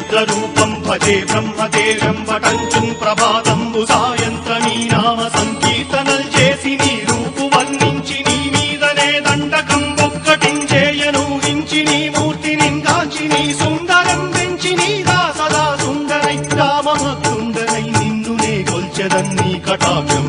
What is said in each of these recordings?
రుద్రరూపం భజే బ్రహ్మదేవం వటంచు ప్రభాతం సాయంత్ర నీ నామ సంకీర్తనలు చేసి నీ రూపు వర్ణించి నీ మీదనే దండకం ఒక్కటించేయను. ఇంచి నీ మూర్తిని నిందాచి నీ సుందరం పెంచి నీదా సదా సుందరై రామ సుందరై నిన్నునే కొల్చెదన్ని కటాక్షం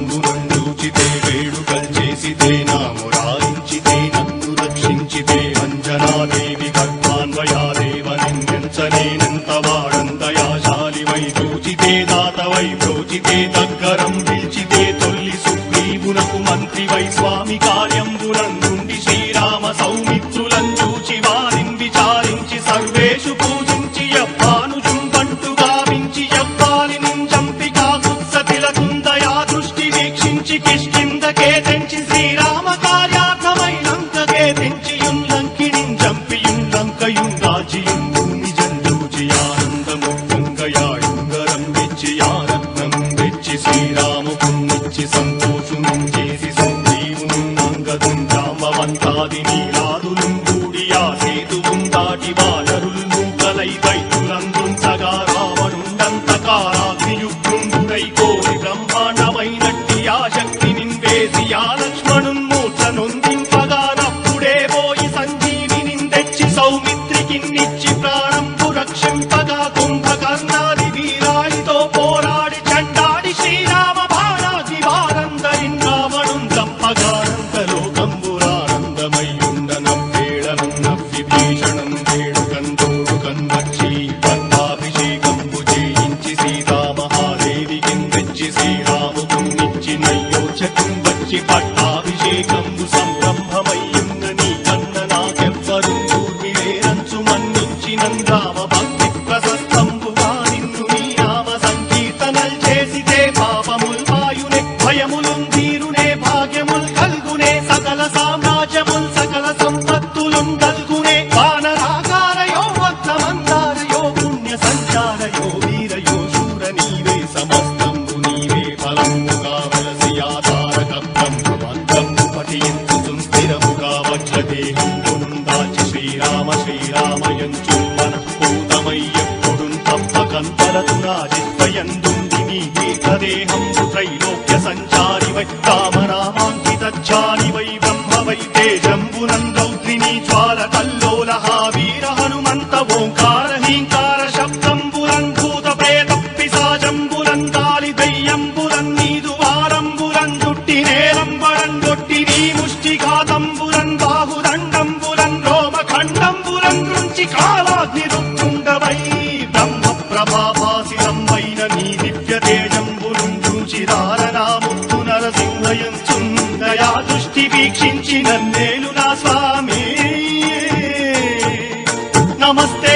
తాతవై ప్రోచితే దగ్గరం నిలిచితే తొల్లి సుగ్రీవునకు మంత్రి వై స్వామి కార్యంబునందుండి శ్రీరామ సౌమిత్రులం చూచి వారిని విచారించి సర్వేషు పూజించి అప్పానుజం పంటు గావించి అప్పాలి నుంచంపి కాకుత్స తిలకుందయా దృష్టి వీక్షించి కిష్కిందకే తెంచి శ్రీరామ சம்பவம் தாதி நீராருளும் கூடியா சேதுவும் தாடி வாழருள் மூக்கலை வை. వేగంబు సంరంభమయ్యున్న నీ కన్న నాకెవ్వరు ఊర్మిళేరంచు మన్నించినందావ ராம ராமாங்கிதச்சான వీక్షించిన నేను నా స్వామి. నమస్తే